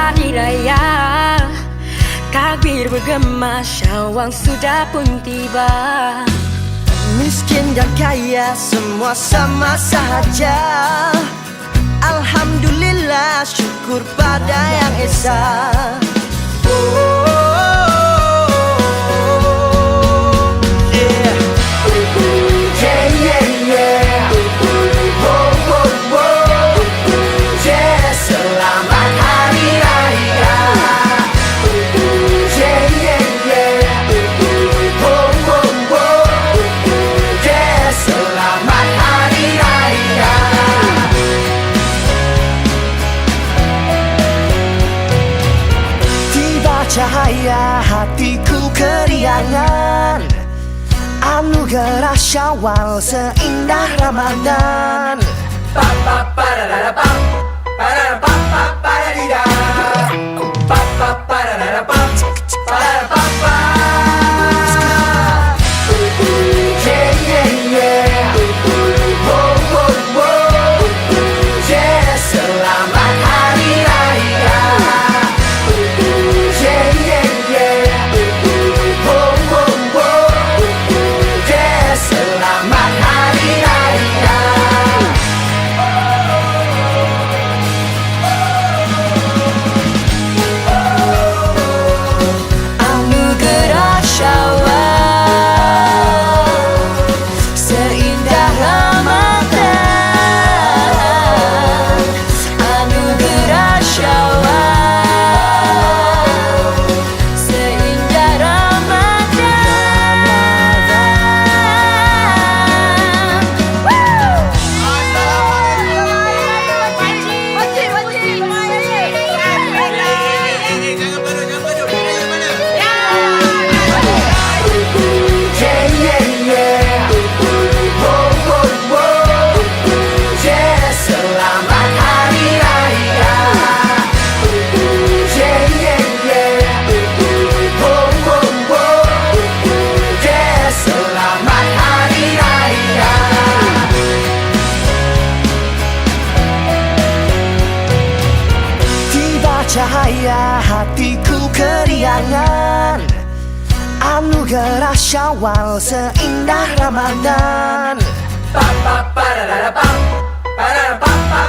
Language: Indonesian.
hari Kabir bergema syawang sudah pun tiba. Miskin dan kaya semua sama saja Alhamdulillah syukur pada yang Esa. Ooh. Cahaya hatiku keriangan. Anugerah syawal seindah Ramadan. Pa pa pararara pam Parara Cahaya hatiku keriangan. Anugerah syawal seindah Ramadan. Pa pa pa da da da pa Pa da da pa pa